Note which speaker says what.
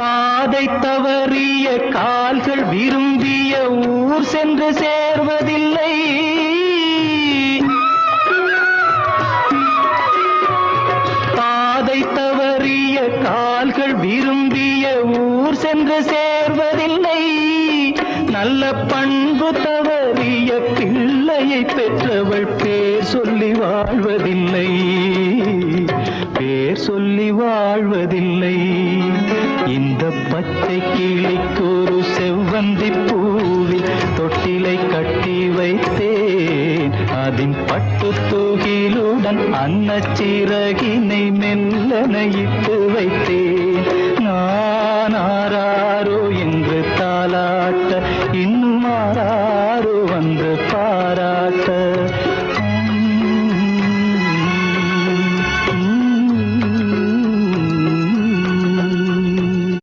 Speaker 1: பாதை தவறிய கால்கள் விரும்பிய ஊர் சென்று சேர்வதில்லை. பாதை தவறிய கால்கள் விரும்பிய ஊர் சென்று சேர்வதில்லை. நல்ல பண்பு தவறிய பிள்ளையை பெற்றவள் பேர் சொல்லி வாழ்வதில்லை. பேர் சொல்லி வாழ்வதில்லை. இந்த பச்சை கிளிக்கு ஒரு செவ்வந்தி பூவில் தொட்டிலை கட்டி வைத்தேன். அதன் பட்டு தூகிலுடன் மெல்ல மெல்லனையிட்டு வைத்தேன். நான் ஆறாரோ என்று தாளாட்ட இன்னும் ஆறாரோ வந்து பாராட்ட